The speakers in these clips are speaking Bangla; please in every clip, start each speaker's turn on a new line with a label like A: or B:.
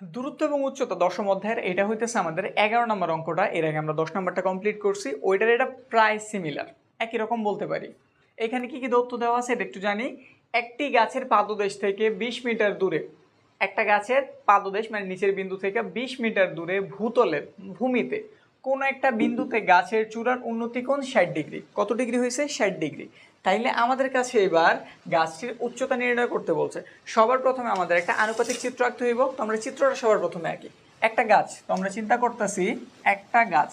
A: দূরত্ব এবং উচ্চতা দশম অধ্যায়ের, এটা হইতেছে আমাদের এগারো নম্বর অঙ্কটা। এর আগে আমরা দশ নম্বরটা কমপ্লিট করছি। ওইটার এটা প্রায় সিমিলার একই রকম বলতে পারি। এখানে কি কি তথ্য দেওয়া আছে এটা একটু জানি। একটি গাছের পাদদেশ থেকে বিশ মিটার দূরে, একটা গাছের পাদদেশ মানে নিচের বিন্দু থেকে বিশ মিটার দূরে ভূতলের ভূমিতে, কোনো একটা বিন্দুতে গাছের চূড়ার উন্নতি কোণ ষাট ডিগ্রি। কত ডিগ্রি হয়েছে? ষাট ডিগ্রি। তাইলে আমাদের কাছে এবার গাছটির উচ্চতা নির্ণয় করতে বলছে। সবার প্রথমে আমাদের একটা আনুপাতিক চিত্র আঁকতে হইব। তো আমরা চিত্রটা সবার প্রথমে আঁকি। একটা গাছ তো আমরা চিন্তা করতেছি একটা গাছ।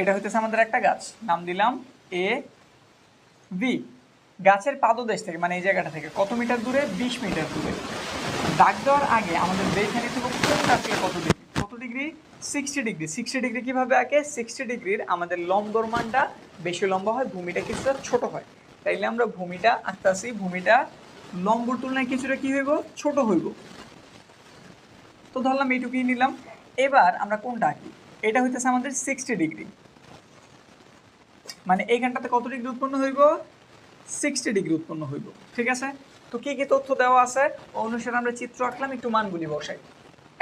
A: এটা হইতেছে আমাদের একটা গাছ। নাম দিলাম এ বি। গাছের পাদদেশ থেকে মানে এই জায়গাটা থেকে, কত মিটার দূরে? বিশ মিটার দূরে। দাগ দেওয়ার আগে আমাদের দেখে নিতে কত degree sixty degree sixty degree কীভাবে আঁকে? সিক্সটি ডিগ্রির আমাদের লম্বর মানটা বেশি লম্বা হয়, ভূমিটা কিছুটা ছোট হয়। তাইলে আমরা ভূমিটা আঁকতাছি, ভূমিটা লম্বর তুলনায় কিছুটা কি হইব? ছোট হইব। তো ধরলাম এইটুকুই নিলাম। এবার আমরা কোনটা আঁকি? এটা হইতেছে আমাদের সিক্সটি ডিগ্রি মানে এইখানটাতে কত ডিগ্রি উৎপন্ন হইব? সিক্সটি ডিগ্রি উৎপন্ন হইব। ঠিক আছে? তো কি কি তথ্য দেওয়া আছে? অনুসারে আমরা চিত্র আঁকলাম, একটু মানগুলি বসাই।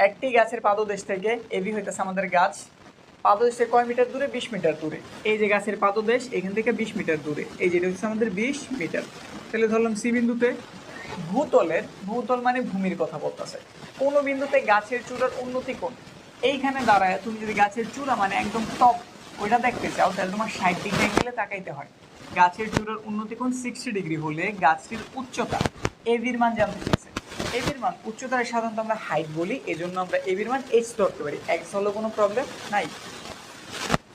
A: একটি গাছের পাদদেশ থেকে এবি হইতেছে আমাদের গাছ। পাদদেশ থেকে কয় মিটার দূরে? বিশ মিটার দূরে। এই যে গাছের পাদদেশ, এখান থেকে বিশ মিটার দূরে। এই যেটা হচ্ছে আমাদের বিশ মিটার। তাহলে ধরলাম সি বিন্দুতে ভূতলের, ভূতল মানে ভূমির কথা বলতেছে। কোনো বিন্দুতে গাছের চূড়ার উন্নতি কোণ এইখানে দাঁড়ায়, তুমি যদি গাছের চূড়া মানে একদম টপ ওইটা দেখতে চাও, তাহলে তোমার ষাট ডিগ্রি অ্যাঙ্গেলে তাকাইতে হয়। গাছের চূড়ার উন্নতি কোণ সিক্সটি ডিগ্রি হলে গাছটির উচ্চতা। এবির মান জানতে চেয়েছে এবির মান উচ্চতায় সাধারণত আমরা হাইট বলি, এজন্য আমরা এবির মান এইচ ধরতে পারি। এক্স হলো কোনো প্রবলেম নাই।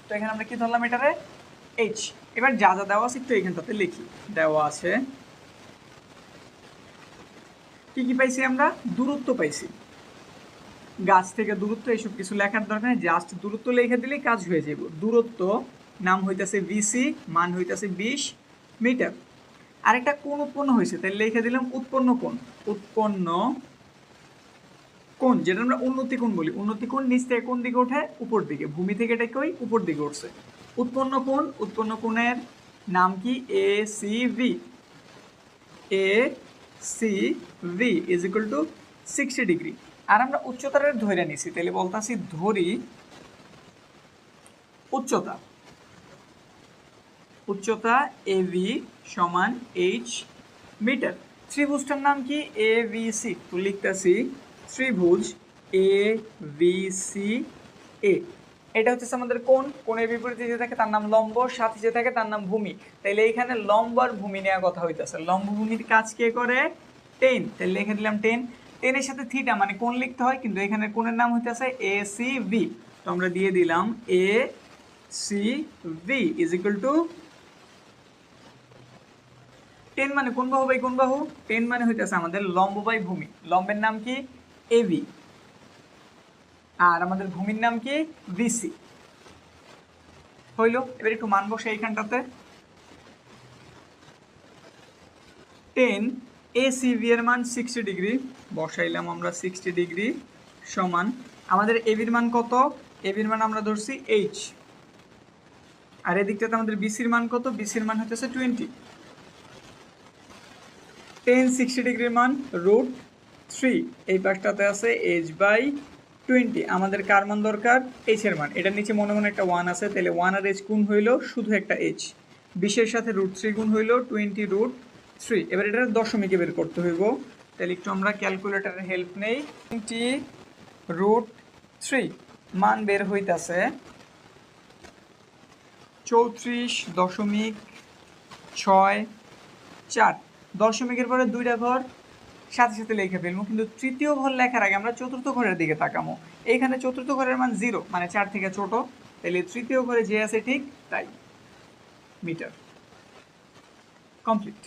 A: তো এখানে আমরা কি ধরলাম এটারে? এইচ এবার যা যা দেওয়া আছে একটু এখানটাতে লিখি। দেওয়া আছে, কি কি পাইছি আমরা? দূরত্ব পাইছি। গাছ থেকে দূরত্ব এইসব কিছু লেখার দরকার নেই। জাস্ট দূরত্ব লিখে দিলেই কাজ হয়ে যাব দূরত্ব নাম হইতাছে বিসি মান হইতেছে বিশ মিটার। আরেকটা কোন উৎপন্ন হয়েছে, তাই লিখে দিলাম উৎপন্ন কোণ। উৎপন্ন কোণ, যেটা আমরা উন্নতি কোণ বলি। উন্নতি কোণ নিচ থেকে কোন দিকে ওঠে? উপর দিকে। ভূমি থেকে এটা কই উপর দিকে উঠছে। উৎপন্ন কোণ, উৎপন্ন কোণের নাম কি? A C V A C V is equal to sixty degree আর আমরা উচ্চতার ধরে নিছি তাহলে বলতাছি ধরি উচ্চতা। উচ্চতা এ ভি সমান এইচ মিটার ত্রিভুজটার নাম কি? এ ভি সি তো লিখতেছি ত্রিভুজ এ ভি সি এ এটা হচ্ছে আমাদের কোন কোণের বিপরীতে যে থাকে তার নাম লম্ব, সাথে যে থাকে তার নাম ভূমি। তাইলে এইখানে লম্ব ভূমি নেওয়া কথা হইতেছে। লম্ব ভূমির কাজ কে করে? টেন। তাহলে লিখে দিলাম টেন। টেনের সাথে থিটা মানে কোন লিখতে হয়, কিন্তু এখানে কোণের নাম হইতেছে এ সি ভি তো আমরা দিয়ে দিলাম A C V is equal to ten মানে কোন বাহু বাই কোন বাহু? টেন মানে হইতেছে আমাদের লম্ব বাই ভূমি। লম্বের নাম কি? এবি আর আমাদের ভূমির নাম কি? বিসি হইল, এবার একটু মান বসে এইখানটাতে। টেন এ সিভি এর মান সিক্সটি ডিগ্রি বসাইলাম আমরা সিক্সটি ডিগ্রি সমান। আমাদের এবির মান কত? এবির মান আমরা ধরছি এইচ আর এদিকটাতে আমাদের বিসির মান কত? বিসির মান হচ্ছে টোয়েন্টি টেন সিক্সটি ডিগ্রির মান রুট থ্রি এই পাশটাতে আছে এইচ বাই টোয়েন্টি আমাদের কার মান দরকার? এইচ এর মান। এটার নিচে মনে মনে একটা ওয়ান আছে, তাহলে ওয়ান আর এইচ গুণ হইল শুধু একটা এইচ বিশের সাথে রুট থ্রি গুণ হইল টোয়েন্টি রুট থ্রি এবার এটা দশমিকে বের করতে হইব। তাহলে একটু আমরা ক্যালকুলেটারের হেল্প নেই। টোয়েন্টি রুট থ্রি মান বের হইতাছে চৌত্রিশ দশমিক ছয় চার। দশমিকের পরে দুইটা ঘর, সাথে সাথে লিখে ফেলব। কিন্তু তৃতীয় ঘর লেখার আগে আমরা চতুর্থ ঘরের দিকে তাকামো এইখানে চতুর্থ ঘরের মান জিরো মানে চার থেকে ছোট। তাহলে তৃতীয় ঘরে যে আছে ঠিক তাই, মিটার। কমপ্লিট।